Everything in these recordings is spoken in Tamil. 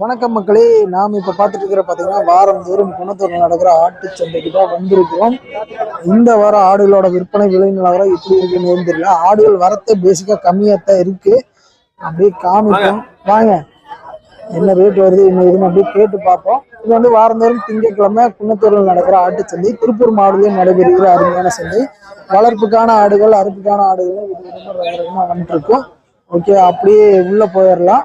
வணக்கம் மக்களே. நாம் இப்போ பார்த்துட்டு இருக்கிற பார்த்தீங்கன்னா வாரந்தோறும் குணத்தூரில் நடக்கிற ஆட்டு சந்தைக்கு தான் வந்திருக்கிறோம். இந்த வாரம் ஆடுகளோட விற்பனை விலை நிலவரம் எப்படி இருக்குன்னு தெரியல. ஆடுகள் வரத்து பேசிக்காக கம்மியாக தான் இருக்கு. அப்படியே காமிப்போம். வாங்க. என்ன ரேட் வருது என்ன இதுன்னு அப்படியே கேட்டு பார்ப்போம். இது வந்து வாரந்தோறும் திங்கட்கிழமை குன்னத்தூரில் நடக்கிற ஆட்டு சந்தை. திருப்பூர் மாவட்டத்திலும் நடைபெறுகிற அருமையான சந்தை. வளர்ப்புக்கான ஆடுகள் அறுப்புக்கான ஆடுகளும் விதவிதமா ரகரகமா வந்துட்டு இருக்கும் ஓகே அப்படியே உள்ள போயிடலாம்.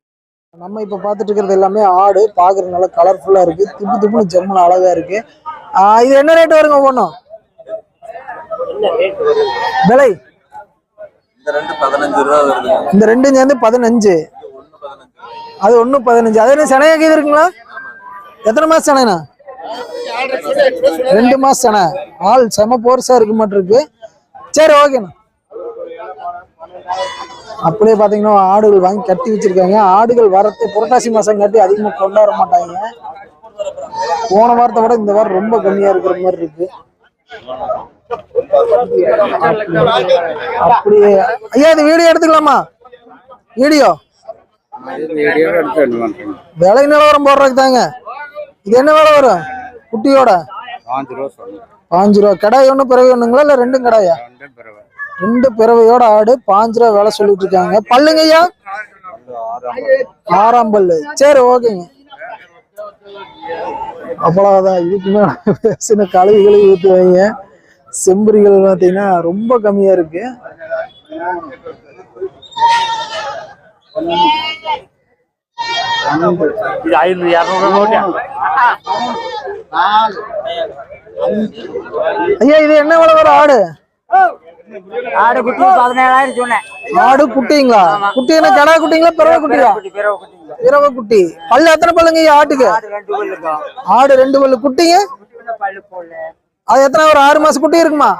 நம்ம இப்ப பார்த்துட்டு இருக்கிறது எல்லாமே ஆடு பாக்குறது நல்லா கலர்ஃபுல்லா இருக்கு. திப்பு திப்புன்னு ஜம்முன்னு அழகா இருக்கு. இது என்ன ரேட் வருங்க ஒவ்வொன்றும்? விலை? இந்த ரெண்டு பதினஞ்சு ரூபா வருது இந்த ரெண்டும் சேர்ந்து பதினஞ்சு. அது ஒண்ணு பதினஞ்சு. அது என்ன சனையா கீது இருக்குங்களா? எத்தனை மாசம் சனைண்ணா ரெண்டு மாசம் சனை. ஆள் செம போர்ஸா இருக்கு மாட்டிருக்கு. சரி ஓகேண்ணா அப்படியே பாத்தீங்கன்னா ஆடுகள் வாங்கி கட்டி வச்சிருக்காங்க. ஆடுகள் வரத்து புரட்டாசி மாசம் கட்டி அதிகமா கொண்டாட மாட்டாங்க. போன வாரத்தை விட இந்த வாரம் ரொம்ப கம்மியா இருக்கிற மாதிரி இருக்கு. அப்படியே ஐயா இது வீடியோ எடுத்துக்கலாமா? வீடியோ? விலை நிலவரம் போடுறதுக்கு தாங்க. இது என்ன விலை வரும்? குட்டியோட? பாஞ்சு ரூபா பாஞ்சு ரூபா. கடாய் ஒண்ணு பிறவை ஒண்ணுங்களா? இல்ல ரெண்டும் கடாயா? ரெண்டு பிறவை ரெண்டு பிறவையோட ஆடு பாஞ்சு ரூபா விலை சொல்லிட்டு இருக்காங்க. பல்லுங்க ஐயா ஆறாம் பல்லு சரி ஓகேங்க. அவ்வளவுதான். இதுக்கு மேல பேசின கழுவிகளை ஊற்றுவாங்க செம்பரிகள் பார்த்தீங்கன்னா ரொம்ப கம்மியா இருக்கு. இது ஐநூறு இரநூறு நோட்டியா ஐயா இது என்ன வரும் ஆடு? ஆடு குட்டி பதினேழாயிரம் சொன்னேன். ஆடு குட்டிங்களா குட்டி என்ன கடா குட்டிங்களா பிறவை குட்டியா? குட்டி பிறவை குட்டி. பல்லு எத்தனை பல்லுங்க ஆட்டுக்கு? ஆடு ரெண்டு பல்லு. குட்டிங்க? அது எத்தனை ஒரு ஆறு மாசம் குட்டி இருக்குமா?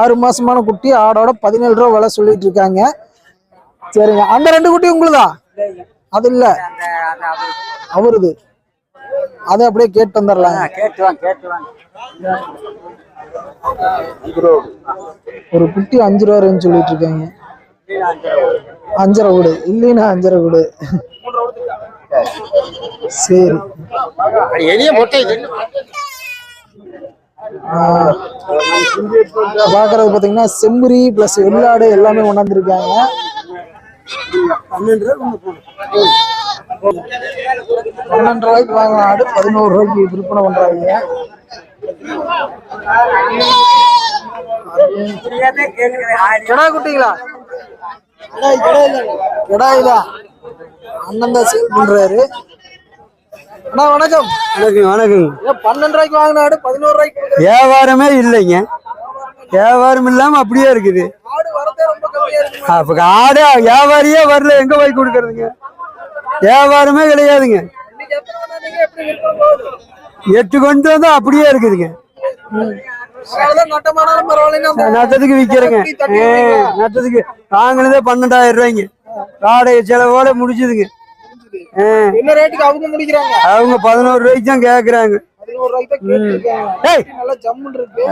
ஆறு மாசமான குட்டி ஆடோட பதினேழு ரூபா விலை சொல்லிட்டு இருக்காங்க. சரிங்க. அந்த ரெண்டு குட்டி உங்களுதா? அது இல்ல. அவருது. அதை அப்படியே கேட்டு வந்துடலாங்க. கேட்டு வாங்க கேட்டு வாங்க. ஒரு குட்டி அஞ்சு ரூபா ரேஞ்சு சொல்லிட்டு இருக்காங்க. அஞ்சரை கூடு. இல்லைன்னா அஞ்சரை கூடு. சரி. பாக்குறது பாத்தீங்கன்னா செம்புரி பிளஸ் வெள்ளாடு எல்லாமே கொண்டாந்துருக்காங்க. பன்னெண்டு ரூபாய்க்கு வாங்கின ஆடு பதினோரு ரூபாய்க்கு விற்பனை பண்றாங்க. கிடா குட்டிங்களா? கிடாய் தான் அண்ணன் தான் சேல் பண்றாரு. அண்ணா வணக்கம். வணக்கம் வணக்கம். பன்னெண்டு ரூபாய்க்கு வாங்கின ஆடு பதினோரு ரூபாய்க்கு? வியாபாரமே இல்லைங்க. வியாபாரம் இல்லாம அப்படியே இருக்குது. அப்ப ஆடே வியாபாரியே வரல. எங்க போய் கொடுக்கறதுங்க? வியாபாரமே கிடையாதுங்க. எட்டு கொண்டு வந்தா அப்படியே இருக்குதுங்க நட்டத்துக்கு விக்கிறேங்க? நட்டத்துக்கு வாங்கினதே பன்னெண்டாயிரம் ரூபாய்ங்க. வாடகை செலவோட ரேட்டுக்கு அவங்க பதினோரு ரூபாய்க்கு தான் கேக்குறாங்க.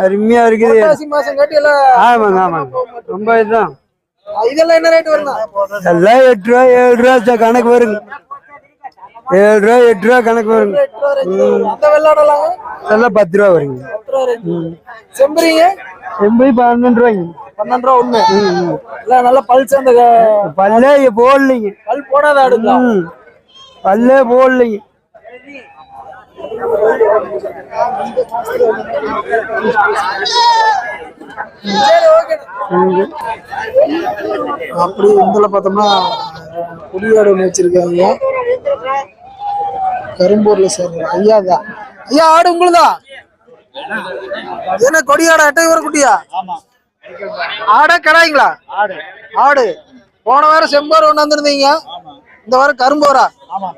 அருமையா இருக்குது. ஆமாங்க ஆமாங்க. ரொம்ப இதுதான். இதெல்லாம் எட்டு ரூபா ஏழு ரூபா கணக்கு வருங்க. ஏழு ரூபா எட்டு ரூபா கணக்கு வருங்க. அந்த எல்லாம் பத்து ரூபா. வருங்க. செம்பரிங்க எண்பது பன்னெண்டு ரூபாய்ங்க. பன்னெண்டு ரூபா ஒண்ணு. இல்ல நல்ல பல் சேர்ந்த க- பல்லே போடலைங்க. பல் போடாத ஆடுங்களா? ம். பல்லே போடலைங்க. அப்படி இதுல பார்த்தோம்னா குடியாடு ஒன்று வச்சிருக்காங்க. கரும்பூர்ல சேர்ந்த ஐயா தான். ஐயா ஆடு உங்களுதா? என்ன கொடியாடா எட்டை ஒரு குட்டியா? ஆடா கடாய்ங்களா? ஆடு. போன வாரம் செம்பார் கொண்டாந்துருந்தீங்க இந்த வாரம் கரும்போரா? ஆமா.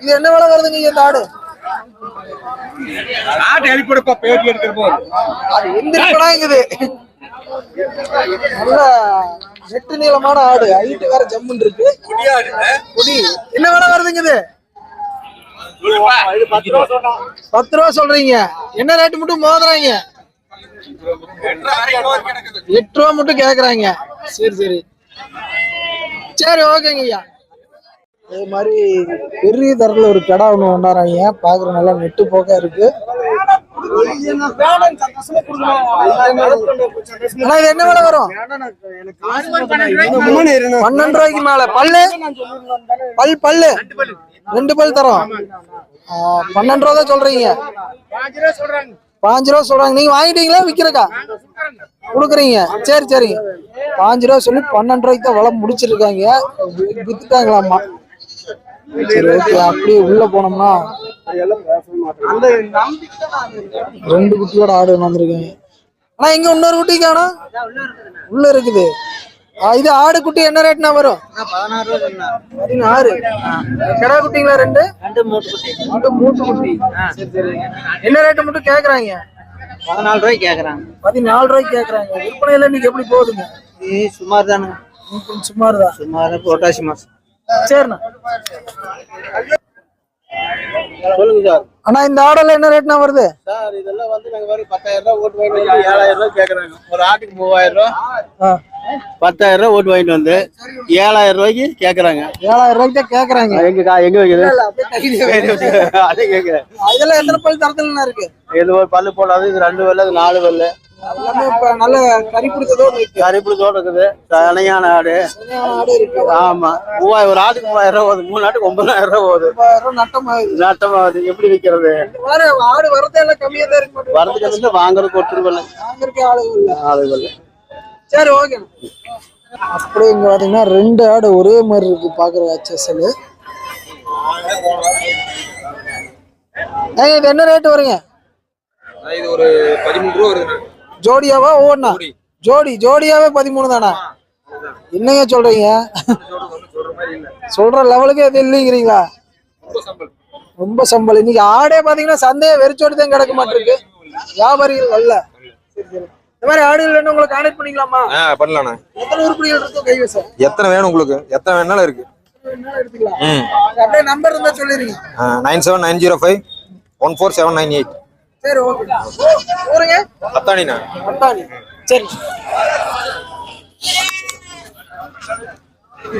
இது என்ன விலை வருதுங்க இந்த ஆடு? ஆட்டு எழுப்பிடுப்பா பேட்டி போது அது எந்திரிக்கடாங்குது நல்ல நெட்டு நீளமான ஆடு. ஹைட்டு வேற ஜம்முன் இருக்கு. என்ன விலை வருதுங்க இது பத்து ரூபா சொல்றீங்க. என்ன ரேட்டு மட்டும் மோதுறாங்க? எட்டு ரூபா மட்டும் கேக்குறாங்க. சரி சரி. சரி ஓகேங்க ஐயா. அதே மாதிரி பெரிய தரத்துல ஒரு கடை ஒண்ணு கொண்டாடுறாங்க. பாக்குற நல்லா நெட்டு போக்கா இருக்கு. இது என்ன விலை வரும்? பன்னெண்டு ரூபாய்க்கு மேல. பல்லு? பல் பல்லு. ரெண்டு பல் தரோம். பன்னெண்டு ரூபா தான் சொல்றீங்க. பாஞ்சு ரூபா சொல்றாங்க. நீங்க வாங்கிட்டீங்களா விக்கிறக்கா? கொடுக்குறீங்க. சரி சரிங்க பாஞ்சு ரூபா சொல்லி பன்னெண்டு ரூபாய்க்கு தான் விலை முடிச்சிருக்காங்க. வி- வித்துட்டாங்களாமா சரி ஓகே. அப்படியே உள்ள போனோம்னா ரெண்டு குட்டியோட ஆடு வந்திருக்காங்க ஆனா இங்க இன்னொரு குட்டி காணோம் உள்ள இருக்குது. இது ஆடு குட்டி என்ன ரேட்னா வரும்? பதினாறு கிடா குட்டிங்களா ரெண்டு? ரெண்டு மூட்டு குட்டி. ரெண்டு மூட்டு குட்டி. என்ன ரேட்டு மட்டும் கேக்குறாங்க? பதினாலு ரூபாய்க்கு கேக்குறாங்க. பதினாலு ரூபாய்க்கு கேக்குறாங்க. விற்பனையில இன்னைக்கு எப்படி போகுதுங்க? சுமார் தானுங்க சுமார் தான் சுமார் புரட்டாசி மாசம். சரிண்ணா. சொல்லுங்க சார். அண்ணா இந்த ஆடெல்லாம் என்ன ரேட்னா வருது? சார் இதெல்லாம் வந்து நாங்க வரைக்கும் பத்தாயிரம் ரூபாய் ஓட்டு வாங்கிட்டு வந்து ஏழாயிரம் ரூபாய் கேக்குறாங்க. ஒரு ஆட்டுக்கு மூவாயிரம் ரூபாய் பத்தாயிரம் ரூபாய் ஓட்டு வாங்கிட்டு வந்து ஏழாயிரம் ரூபாய்க்கு கேக்குறாங்க. ஏழாயிரம் ரூபாய்க்கு தான் கேக்குறாங்க. எங்க கா- எங்க வைங்க. அதே கேக்குறேன். இதெல்லாம் எத்தனை பல் தரத்துல இருக்கு? இது ஒரு பல்லு போடாது இது ரெண்டு பல்லு அது நாலு பல்லு. எல்லாமே இப்ப நல்ல கறி பிடிச்சதோடு இருக்கு. கறிப்புழுதோட இருக்குது. தனியான ஆடு. ஆடு இருக்கு. ஆமா. மூவாயிரம் ஒரு ஆட்டுக்கு மூவாயிரம் ரூபாய் போகுது. மூணு ஆட்டுக்கு ஒன்பதாயிரம் ரூபாய் போகுது. மூவாயிரம் ரூபாய் நட்டம் ஆகுது நட்டமாகுது. எப்படி விற்கிறது? வேற ஆடு வரதே எல்லாம் கம்மியா தான் இருக்கு. வரதுக்கு வந்து வாங்குறதுக்கு ஒருத்தர் வாங்குறதுக்கே ஆளு இல்ல. ஆளுகள் சரி ஓகே. அப்படியே இங்க பாத்தீங்கன்னா ரெண்டு ஆடு ஒரே மாதிரி இருக்கு பாக்குற ஹெச்எஸ்எல். ஏங்க இது என்ன ரேட் வருங்க? இது ஒரு பதிமூணு ரூபா வருதுண்ணா. ஜோடியாவா ஒவ்வொன்னா? ஜோடி. ஜோடி ஜோடியாவே பதிமூணு தானா? என்னங்க சொல்றீங்க? சொல்ற மாதிரி இல்ல. சொல்ற லெவலுக்கு எது இல்லைங்கிறீங்களா? ரொம்ப சம்பளம் இன்னைக்கு ஆடே பாத்தீங்கன்னா சந்தையை வெறிச்சோடி தான் கிடக்க மாட்டிருக்கு. வியாபாரிகள் வரல. இந்த மாதிரி ஆடுகள் வேணும் உங்களை கான்டாக்ட் பண்ணிக்கலாமா? ஆ பண்ணலாண்ணா. எத்தனை உருப்படிகள் கைவசம்? எத்தனை வேணும் உங்களுக்கு? எத்தனை வேணாலும் இருக்கு. அப்படியே நம்பர் இருந்தா சொல்லிருங்க nine seven nine zero five one four seven nine eight. சரி ஓகே ஊருங்க? அத்தானிண்ணா அத்தானி சரி.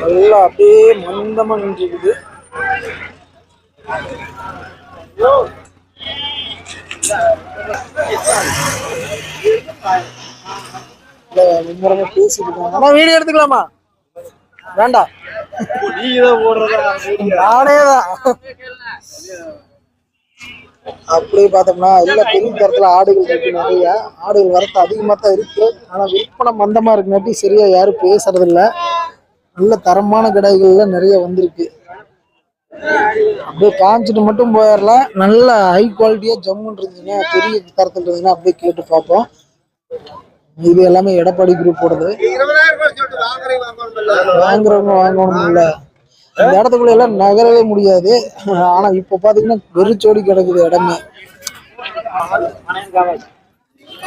எல்லாம் அப்படியே மந்தமா நின்றுக்குது பேசிட்டு வீடியோ எடுத்துக்கலாமா? வேண்டாம். நானே தான் அப்படியே பார்த்தோம்னா எல்லா பெரிய தரத்துல ஆடுகள் இருக்கு நிறைய. ஆடுகள் வரத்து அதிகமா தான் இருக்கு. ஆனா விற்பனை மந்தமா இருக்குங்காட்டி சரியா யாரும் பேசுறது இல்ல நல்ல தரமான கடைகள்ல நிறைய வந்திருக்கு. அப்படியே காமிச்சிட்டு மட்டும் போயிடலாம் நல்ல ஹை குவாலிட்டியா ஜம்முன்னு இருந்ததுன்னா பெரிய தரத்துல இருந்ததுன்னா அப்படியே கேட்டு பார்ப்போம். இது எல்லாமே எடப்பாடி குரூப் போடுது. வாங்குறவங்க வாங்கணும் இல்ல. இந்த இடத்துக்குள்ள எல்லாம் நகரவே முடியாது. ஆனா இப்ப பாத்தீங்கன்னா வெறிச்சோடி கிடக்குது இடமே.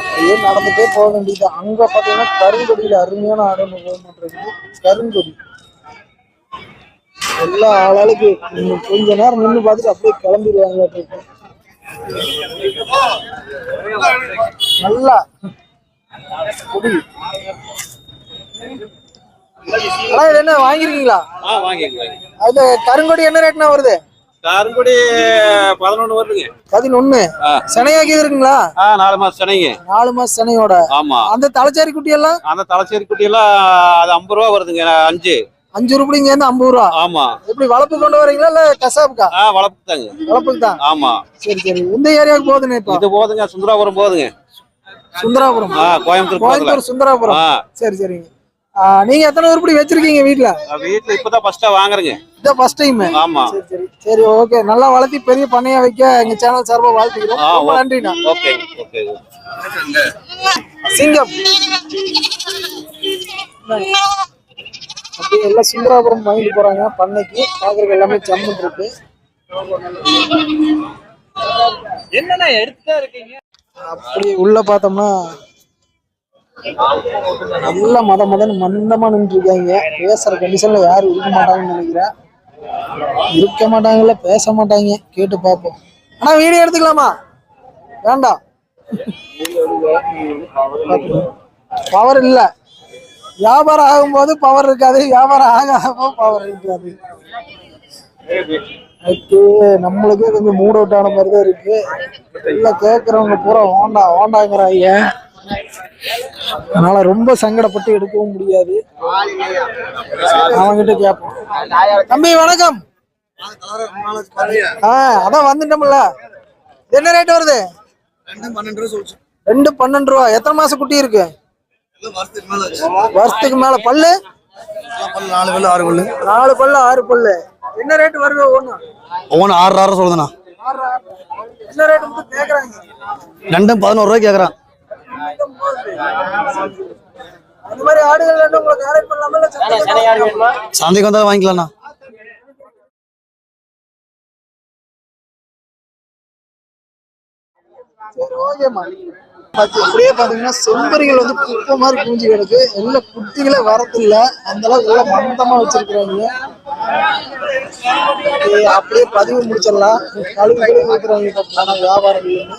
அப்படியே நடந்துட்டே போக வேண்டியது. அங்க பாத்தீங்கன்னா கருங்கொடியில அருமையான ஆடம் போக மாட்டேங்குது கருங்கொடி. எல்லா ஆளாளுக்கு கொஞ்ச நேரம் நின்று பார்த்துட்டு அப்படியே கிளம்பிடுவாங்க நல்லா. கொடி. அண்ணா, இது என்ன வாங்கிருக்கீங்களா? ஆ வாங்கிக்கலாம் அது கருங்கொடி என்ன ரேட்னா வருது? காரங்குடி பதினொன்று வருதுங்க. பதினொன்னு. சினையாக்கி இருக்குங்களா? ஆ நாலு மாசம் சென்னைங்க நாலு மாசம் சினையோட. ஆமா. அந்த தலைச்சாரி குட்டி எல்லாம் அந்த தலைச்சேரி குட்டியெல்லாம் அது ஐம்பது ரூபா வருதுங்க அஞ்சு. அஞ்சு ரூபாய்ங்க இருந்து ஐம்பது ரூபா. ஆமா. எப்படி வளர்ப்பு கொண்டு வரீங்களா இல்ல கசாப்புக்கா? ஆ வளர்ப்பு தாங்க வளர்ப்புக்கு தான் ஆமா. சரி சரி. எந்த ஏரியாவுக்கு போகுதுன்னு இப்போ? இது போதுங்க சுந்தராபுரம் போதுங்க சுந்தராபுரம். கோயம்புத்தூர் கோயம்புத்தூர் சுந்தராபுரம். சரி சரிங்க. நீங்க எத்தனை உருப்படி வச்சிருக்கீங்க வீட்ல? வீட்டுல இப்பதான் ஃபர்ஸ்டா வாங்குறேங்க. இதான் ஃபர்ஸ்ட் டைம் ஆமா. சரி சரி. சரி ஓகே நல்லா வளர்த்தி பெரிய பண்ணையா வைக்க எங்க சேனல் சார்பா வாழ்த்துக்கிறோம். ரொம்ப நன்றிண்ணா. ஓகே. ஓகே. சிங்கம். அப்படியே எல்லாம் சுந்தராபுரம் வாங்கிட்டு போறாங்க. பண்ணைக்கு பாக்குறதுக்கு எல்லாமே ஜம்முன் இருக்கு. என்னண்ணா எடுத்துட்டா இருக்கீங்க? அப்படி உள்ள பார்த்தோம்னா நல்ல மத மதன்னு மந்தமா நின்றுருக்காங்க. பேசுற கண்டிஷன்ல யாரும் இருக்க மாட்டாங்கன்னு நினைக்கிறேன். இருக்க மாட்டாங்கல்ல பேச மாட்டாங்க. கேட்டு பார்ப்போம். ஆனா வீடியோ எடுத்துக்கலாமா? வேண்டாம். பவர் இல்ல. வியாபாரம் ஆகும்போது பவர் இருக்காது. வியாபாரம் ஆகாம பவர் இருக்காது. ஓகே நம்மளுக்கே கொஞ்சம் மூட் அவுட் ஆன மாதிரி தான் இருக்கு. இல்லை கேக்குறவங்க பூரா ஓண்டா ஓண்டாங்கிறாங்க அதனால ரொம்ப சங்கடப்பட்டு எடுக்கவும் முடியாது. அவன்கிட்ட கேட்போம் தம்பி வணக்கம். ஆ அதான் வந்துட்டோம்ல. என்ன ரேட் வருது? ரெண்டு பன்னெண்டு ரூபா. எத்தனை மாசம் குட்டி இருக்கு? வருஷத்துக்கு மேல பல்லு? நாலு பல்லு ஆறு பல்லு. நாலு பல்லு ஆறு பல்லு என்ன ரேட் வருது ஒண்ணு ஒவ்வொன்று ஆறு ஆறு சொல்லுதுண்ணா. என்ன ரேட் மட்டும் கேக்குறாங்க? ரெண்டும் பதினோரு ரூபாய்க்கு கேட்குறான் சந்தைக்கு வந்தா வந்தால் வாங்கிக்கலாம்ண்ணா. சரி அப்படியே பாத்தீங்கன்னா செம்பரிகள் வந்து குப்பை மாதிரி குஞ்சு கிடக்கு. எல்லா குட்டிகளே வரதில்ல. அந்த அளவுக்கு எல்லாம் மந்தமா வச்சிருக்கிறாங்க. அப்படியே பதிவு முடிச்சிடலாம். கழுவி கழுவி வியாபாரம் இல்லைன்னு.